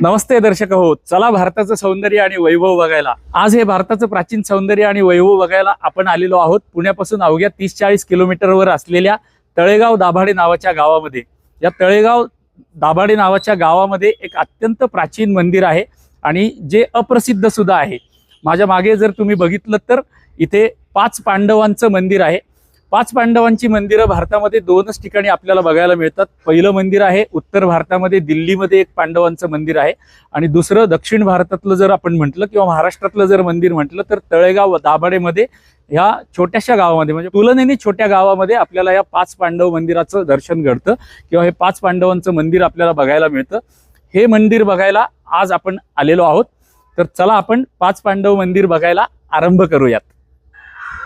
नमस्ते दर्शक हो चला भारताचं सौंदर्य आणि वैभव बघायला. आज हे भारताचं प्राचीन सौंदर्य आणि वैभव बघायला आपण आलेलो आहोत. पुण्यापासून अवघ्या तीस चाळीस किलोमीटरवर असलेल्या तळेगाव दाभाडे नावाच्या गावामध्ये. या तळेगाव दाभाडे नावाच्या गावामध्ये एक अत्यंत प्राचीन मंदिर आहे आणि जे अप्रसिद्ध सुद्धा आहे. माझ्या मागे जर तुम्ही बघितलं तर इथे पाच पांडवांचं मंदिर आहे. पाच पांडवांची मंदिरं भारतामध्ये दोनच ठिकाणी आपल्याला बघायला मिळतात. पहिलं मंदिर आहे उत्तर भारतामध्ये दिल्लीमध्ये एक पांडवांचं मंदिर आहे आणि दुसरं दक्षिण भारतातलं जर आपण म्हटलं किंवा महाराष्ट्रातलं जर मंदिर म्हटलं तर तळेगाव दाभाडेमध्ये ह्या छोट्याशा गावामध्ये म्हणजे तुलनेने छोट्या गावामध्ये आपल्याला या पाच पांडव मंदिराचं दर्शन घडतं किंवा हे पाच पांडवांचं मंदिर आपल्याला बघायला मिळतं. हे मंदिर बघायला आज आपण आलेलो आहोत. तर चला आपण पाच पांडव मंदिर बघायला आरंभ करूयात.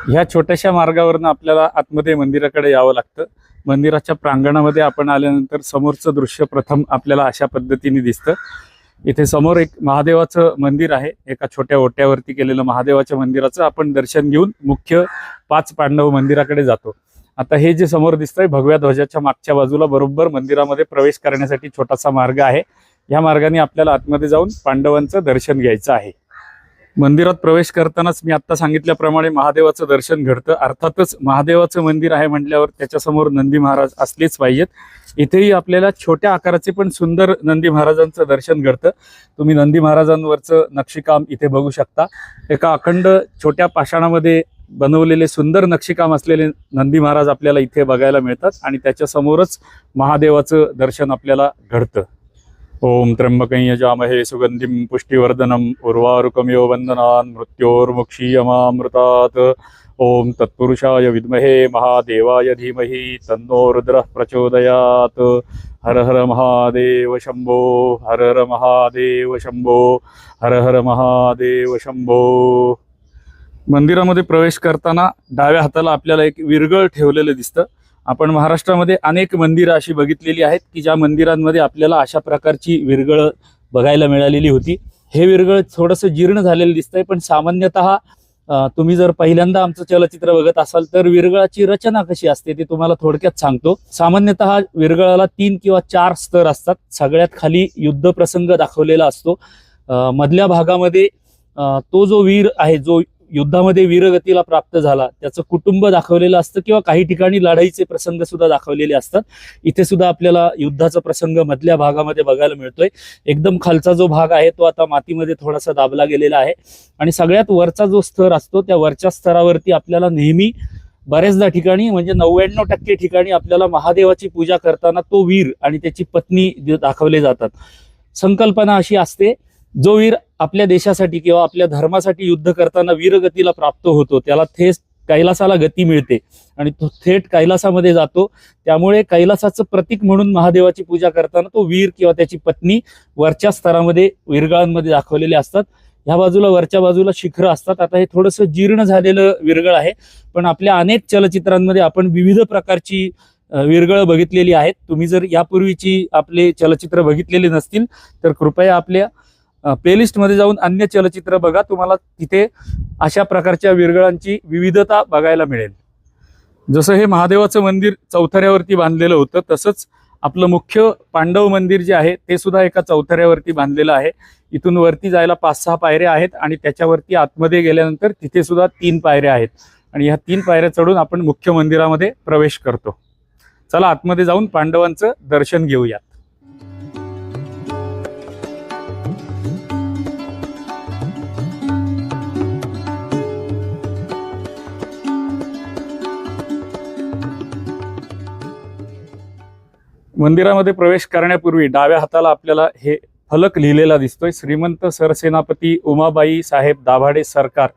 ह्या छोट्याशा मार्गावरनं आपल्याला आतमध्ये मंदिराकडे यावं लागतं. मंदिराच्या प्रांगणामध्ये आपण आल्यानंतर समोरचं दृश्य प्रथम आपल्याला अशा पद्धतीने दिसतं. इथे समोर एक महादेवाचं मंदिर आहे. एका छोट्या ओट्यावरती केलेलं महादेवाच्या मंदिराचं आपण दर्शन घेऊन मुख्य पाच पांडव मंदिराकडे जातो. आता हे जे समोर दिसतंय भगव्या ध्वजाच्या मागच्या बाजूला बरोबर मंदिरामध्ये प्रवेश करण्यासाठी छोटासा मार्ग आहे. या मार्गाने आपल्याला आतमध्ये जाऊन पांडवांचं दर्शन घ्यायचं आहे. मंदिरात प्रवेश करतानाच मी आता सांगितल्याप्रमाणे महादेवाचं दर्शन घडतं. अर्थातच महादेवाचं मंदिर आहे म्हटल्यावर त्याच्यासमोर नंदी महाराज असलेच पाहिजेत. इथेही आपल्याला छोट्या आकाराचे पण सुंदर नंदी महाराजांचं दर्शन घडतं. तुम्ही नंदी महाराजांवरचं नक्षीकाम इथे बघू शकता. एका अखंड छोट्या पाषाणामध्ये बनवलेले सुंदर नक्षीकाम असलेले नंदी महाराज आपल्याला इथे बघायला मिळतात आणि त्याच्यासमोरच महादेवाचं दर्शन आपल्याला घडतं. ओम त्र्यंबकं यजामहे सुगंधिं पुष्टिवर्धनम् उर्वारुकमिव वन्दनान् मृत्योर्मुक्षीयमामृतात्। ओम तत्पुरुषाय विद्महे महादेवाय धीमहि तन्नो रुद्रः प्रचोदयात्। हर हर महादेव शंभो हर हर महादेव शंभो हर हर महादेव शंभो मंदिरामध्ये प्रवेश करताना डाव्या हाताला आपल्याला एक विरगळ ठेवलेलं दिसतं. आपण महाराष्ट्रामध्ये अनेक मंदिरं अशी बघितलेली आहेत की ज्या मंदिरांमध्ये आपल्याला अशा प्रकारची विरगळ बघायला मिळालेली होती. हे विरगळ थोडंसं जीर्ण झालेलं दिसतंय पण सामान्यतः तुम्ही जर पहिल्यांदा आमचं चलचित्र बघत असाल तर विरगळाची रचना कशी असते ते तुम्हाला थोडक्यात सांगतो. सामान्यतः विरगळाला तीन किंवा चार स्तर असतात. सगळ्यात खाली युद्ध प्रसंग दाखवलेला असतो. मधल्या भागामध्ये तो जो वीर आहे जो युद्धामध्ये वीरगतीला प्राप्त झाला त्याचं कुटुंब दाखवलेलं असतं किंवा काही ठिकाणी लढाईचे प्रसंग सुद्धा दाखवलेले असतात. इथे सुद्धा आपल्याला युद्धाचा प्रसंग मधल्या भागामध्ये बघायला मिळतोय. एकदम खालचा जो भाग आहे तो आता मातीमध्ये थोडासा दाबला गेलेला आहे. आणि सगळ्यात वरचा जो स्तर असतो त्या वरच्या स्तरावरती आपल्याला नेहमी बऱ्याचदा ठिकाणी म्हणजे नव्याण्णव टक्के ठिकाणी आपल्याला महादेवाची पूजा करताना तो वीर आणि त्याची पत्नी दाखवले जातात. संकल्पना अशी असते जो वीर आपल्या देशासाठी किंवा आपल्या धर्मासाठी युद्ध करताना वीरगतीला प्राप्त होतो. त्याला थेट कैलासाला गती मिळते. आणि तो थेट कैलासामध्ये जातो. त्यामुळे कैलासाचं प्रतीक म्हणून महादेवाची पूजा करताना तो वीर किंवा त्याची पत्नी वरच्या स्तरामध्ये विरगळांमध्ये दाखवलेले असतात. ह्या बाजूला वरच्या बाजूला शिखरं असतात. आता हे थोडंसं जीर्ण झालेलं विरगळ आहे. पण आपल्या अनेक चलचित्रांमध्ये आपण विविध प्रकारची विरगळं बघितलेली आहेत. तुम्ही जर यापूर्वीची आपले चलचित्र बघितलेले नसतील तर कृपया आपल्या प्लेलिस्टमध्ये जाऊन अन्य चलचित्र बघा. तुम्हाला तिथे अशा प्रकारच्या विरगळांची विविधता बघायला मिळेल. जसं हे महादेवाचं मंदिर चौथऱ्यावरती बांधलेलं होतं तसंच आपलं मुख्य पांडव मंदिर जे आहे ते सुद्धा एका चौथऱ्यावरती बांधलेलं आहे. इथून वरती जायला पाच सहा पायऱ्या आहेत आणि त्याच्यावरती आतमध्ये गेल्यानंतर तिथे सुद्धा तीन पायऱ्या आहेत. आणि ह्या तीन पायऱ्या चढून आपण मुख्य मंदिरामध्ये प्रवेश करतो. चला आतमध्ये जाऊन पांडवांचं दर्शन घेऊयात. मंदिरामध्ये प्रवेश करण्यापूर्वी डाव्या हाताला आपल्याला हे फलक लिहिलेला दिसतोय. श्रीमंत सरसेनापती उमाबाई साहेब दाभाडे सरकार.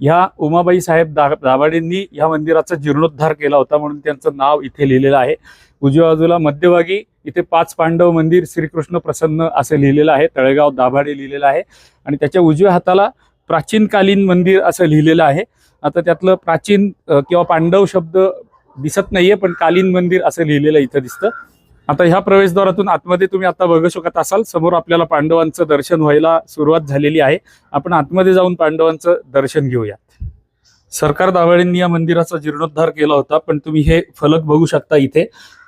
ह्या उमाबाई साहेब दा दाभाडेंनी ह्या मंदिराचा जीर्णोद्धार केला होता म्हणून त्यांचं नाव इथे लिहिलेलं आहे. उजव्या बाजूला मध्यभागी इथे पाच पांडव मंदिर श्रीकृष्ण प्रसन्न असं लिहिलेलं आहे. तळेगाव दाभाडे लिहिलेलं आहे. आणि त्याच्या उजव्या हाताला प्राचीनकालीन मंदिर असं लिहिलेलं आहे. आता त्यातलं प्राचीन किंवा पांडव शब्द दिसत नाहीये पण कालीन मंदिर असं लिहिलेलं इथं दिसतं. आता ह्या प्रवेशद्वारातून आतमध्ये तुम्ही आता बघू शकत असाल समोर आपल्याला पांडवांचं दर्शन व्हायला सुरुवात झालेली आहे. आपण आतमध्ये जाऊन पांडवांचं दर्शन घेऊयात सरकार दाभाडेंनी या मंदिराचा जीर्णोद्धार केला होता पण तुम्ही हे फलक बघू शकता इथे.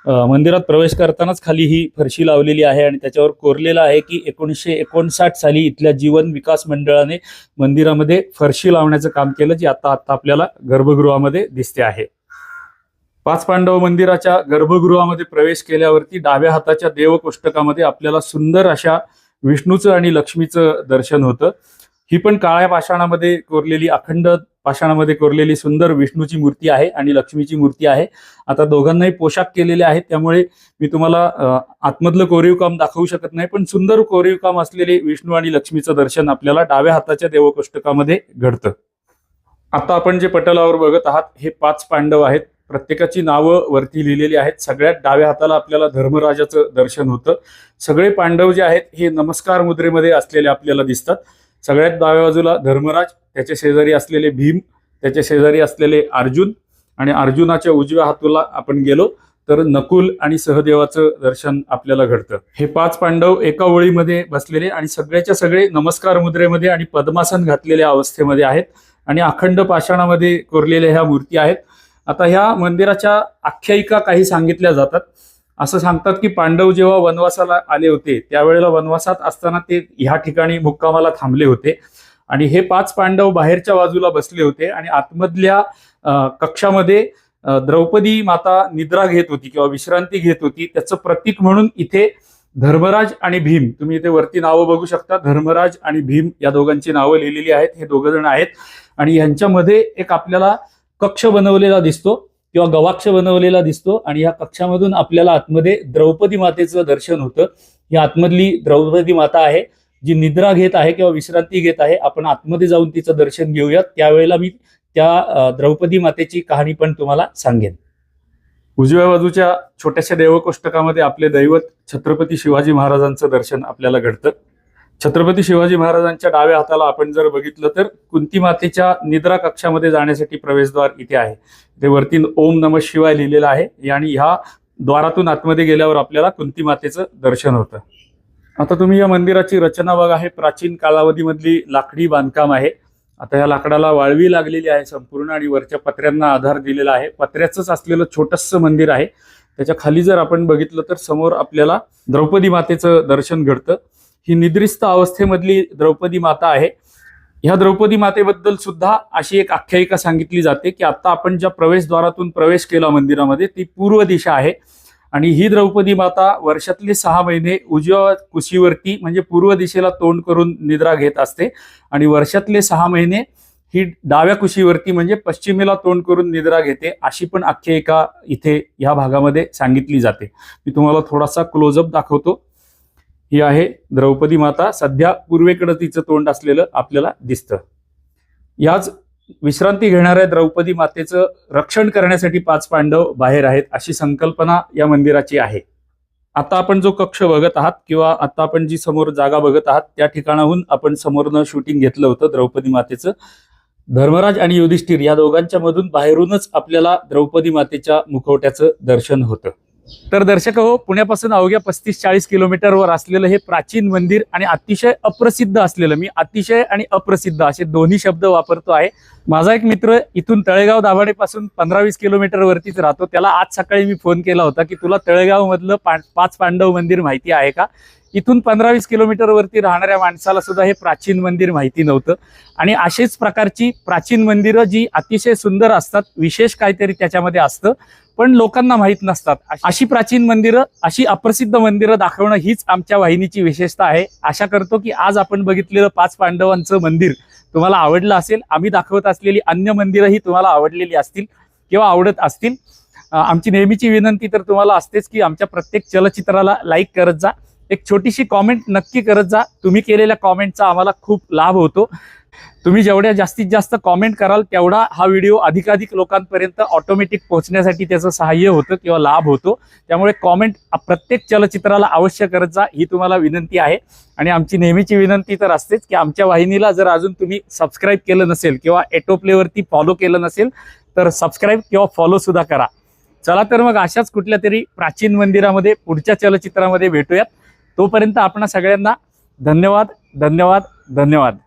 मंदिरात प्रवेश करतानाच खाली ही फरशी लावलेली आहे आणि त्याच्यावर कोरलेलं आहे की एकोणीसशे एकोणसाठ साली इथल्या जीवन विकास मंडळाने मंदिरामध्ये फरशी लावण्याचं काम केलं जी आता आता आपल्याला गर्भगृहामध्ये दिसते आहे. पाच पांडव मंदिराच्या गर्भगृहामध्ये प्रवेश केल्यावरती डाव्या हाताच्या देवकोष्टकामध्ये आपल्याला सुंदर अशा विष्णूचं आणि लक्ष्मीचं दर्शन होतं. ही पण काळ्या पाषाणामध्ये कोरलेली अखंड पाषाणामध्ये कोरलेली सुंदर विष्णूची मूर्ती आहे आणि लक्ष्मीची मूर्ती आहे. आता दोघांनाही पोशाख केलेले आहेत त्यामुळे मी तुम्हाला आतमधलं कोरीव काम दाखवू शकत नाही पण सुंदर कोरीव काम असलेले विष्णू आणि लक्ष्मीचं दर्शन आपल्याला डाव्या हाताच्या देवकोष्टकामध्ये घडतं. आता आपण जे पटलावर बघत आहात हे पाच पांडव आहेत. प्रत्येकाची नावं वरती लिहिलेली आहेत. सगळ्यात डाव्या हाताला आपल्याला धर्मराजाचं दर्शन होतं. सगळे पांडव जे आहेत हे नमस्कार मुद्रेमध्ये असलेले आपल्याला दिसतात. सगळ्यात डाव्या बाजूला धर्मराज त्याच्या शेजारी असलेले भीम त्याच्या शेजारी असलेले अर्जुन आणि अर्जुनाच्या उजव्या हातूला आपण गेलो तर नकुल आणि सहदेवाचं दर्शन आपल्याला घडतं. हे पाच पांडव एका ओळीमध्ये बसलेले आणि सगळ्याच्या सगळे नमस्कार मुद्रेमध्ये आणि पद्मासन घातलेल्या अवस्थेमध्ये आहेत आणि अखंड पाषाणामध्ये कोरलेल्या ह्या मूर्ती आहेत. आता ह्या मंदिराच्या आख्यायिका काही सांगितल्या जातात. असं सांगतात की पांडव जेव्हा वनवासाला आले होते त्यावेळेला वनवासात असताना ते ह्या ठिकाणी मुक्कामाला थांबले होते. आणि हे पाच पांडव बाहेरच्या बाजूला बसले होते आणि आतमधल्या कक्षामध्ये द्रौपदी माता निद्रा घेत होती किंवा विश्रांती घेत होती. त्याचं प्रतीक म्हणून इथे धर्मराज आणि भीम तुम्ही इथे वरती नावं बघू शकता. धर्मराज आणि भीम या दोघांची नावं लिहिलेली आहेत हे दोघं जण आहेत. आणि यांच्यामध्ये एक आपल्याला कक्ष बनवलेला दिसतो किंवा गवाक्ष बनवलेला दिसतो आणि या कक्षामधून आपल्याला आतमध्ये द्रौपदी मातेचं दर्शन होतं. ही आतमधली द्रौपदी माता आहे जी निद्रा घेत आहे किंवा विश्रांती घेत आहे. आपण आतमध्ये जाऊन तिचं दर्शन घेऊयात. त्यावेळेला मी त्या द्रौपदी मातेची कहाणी पण तुम्हाला सांगेन. उजव्या बाजूच्या छोट्याशा देवकोष्टकामध्ये आपले दैवत छत्रपती शिवाजी महाराजांचं दर्शन आपल्याला घडतं. छत्रपती शिवाजी महाराजांच्या डाव्या हाताला आपण जर बघितलं तर कुंती मातेच्या निद्रा कक्षामध्ये जाण्यासाठी प्रवेशद्वार इथे आहे. ते वरती ओम नम शिवाय लिहिलेलं आहे. आणि ह्या द्वारातून आतमध्ये गेल्यावर आपल्याला कुंती मातेचं दर्शन होतं. आता तुम्ही या मंदिराची रचना बघा. हे प्राचीन कालावधीमधली लाकडी बांधकाम आहे. आता या लाकडाला वाळवी लागलेली आहे संपूर्ण आणि वरच्या पत्र्यांना आधार दिलेला आहे. पत्र्याचंच असलेलं छोटंसं मंदिर आहे. त्याच्याखाली जर आपण बघितलं तर समोर आपल्याला द्रौपदी मातेचं दर्शन घडतं. ही निद्रिस्त अवस्थेमधली द्रौपदी माता आहे. ह्या द्रौपदी मातेबद्दल सुद्धा अशी एक आख्यायिका सांगितली जाते की आता आपण ज्या प्रवेशद्वारातून प्रवेश केला मंदिरामध्ये ती पूर्व दिशा आहे. आणि ही द्रौपदी माता वर्षातले सहा महिने उजव्या कुशीवरती म्हणजे पूर्व दिशेला तोंड करून निद्रा घेत असते. आणि वर्षातले सहा महिने ही डाव्या कुशीवरती म्हणजे पश्चिमेला तोंड करून निद्रा घेते अशी पण आख्यायिका इथे ह्या भागामध्ये सांगितली जाते. मी तुम्हाला थोडासा क्लोजअप दाखवतो. ही आहे द्रौपदी माता. सध्या पूर्वेकडं तिचं तोंड असलेलं आपल्याला दिसतं. याच विश्रांती घेणाऱ्या द्रौपदी मातेचं रक्षण करण्यासाठी पाच पांडव बाहेर आहेत अशी संकल्पना या मंदिराची आहे. आता आपण जो कक्ष बघत आहात किंवा आता आपण जी समोर जागा बघत आहात त्या ठिकाणाहून आपण समोरनं शूटिंग घेतलं होतं द्रौपदी मातेचं. धर्मराज आणि युधिष्ठिर या दोघांच्या मधून बाहेरूनच आपल्याला द्रौपदी मातेच्या मुखवट्याचं दर्शन होतं. तर दर्शक हो पुण्यापासून अवघ्या पस्तीस चाळीस किलोमीटरवर असलेलं हे प्राचीन मंदिर आणि अतिशय अप्रसिद्ध असलेलं मी अतिशय आणि अप्रसिद्ध असे दोन्ही शब्द वापरतो आहे. माझा एक मित्र इथून तळेगाव दाभाडेपासून पंधरा वीस किलोमीटर वरतीच राहतो. त्याला आज सकाळी मी फोन केला होता की तुला तळेगावमधलं पा पाच पांडव मंदिर माहिती आहे का? इथून पंधरा वीस किलोमीटर वरती राहणाऱ्या माणसाला सुद्धा हे प्राचीन मंदिर माहिती नव्हतं. आणि अशीच प्रकारची प्राचीन मंदिरं जी अतिशय सुंदर असतात विशेष काहीतरी त्याच्यामध्ये असतं पण लोकांना माहीत नसतात. अशी प्राचीन मंदिरं अशी अप्रसिद्ध मंदिरं दाखवणं हीच आमच्या वाहिनीची विशेषता आहे. आशा करतो की आज आपण बघितलेलं पाच पांडवांचं मंदिर तुम्हाला आवडलं असेल. आम्ही दाखवत असलेली अन्य मंदिरंही तुम्हाला आवडलेली असतील किंवा आवडत असतील. आमची नेहमीची विनंती तर तुम्हाला असतेच की आमच्या प्रत्येक चलचित्राला लाईक करत जा. एक छोटीशी कॉमेंट नक्की करत जा. तुम्ही केलेल्या कॉमेंटचा आम्हाला खूप लाभ होतो. तुम्ही जेवढ्या जास्तीत जास्त कॉमेंट कराल तेवढा हा व्हिडिओ अधिकाधिक लोकांपर्यंत ऑटोमॅटिक पोहोचण्यासाठी त्याचं सहाय्य होतं किंवा लाभ होतो. त्यामुळे कॉमेंट प्रत्येक चलचित्राला अवश्य करत जा ही तुम्हाला विनंती आहे. आणि आमची नेहमीची विनंती तर असतेच की आमच्या वाहिनीला जर अजून तुम्ही सबस्क्राईब केलं नसेल किंवा एटोप्लेवरती फॉलो केलं नसेल तर सबस्क्राईब किंवा फॉलोसुद्धा करा. चला तर मग अशाच कुठल्या तरी प्राचीन मंदिरामध्ये पुढच्या चलचित्रामध्ये भेटूयात. तोपर्यंत आपणा सगळ्यांना धन्यवाद धन्यवाद धन्यवाद.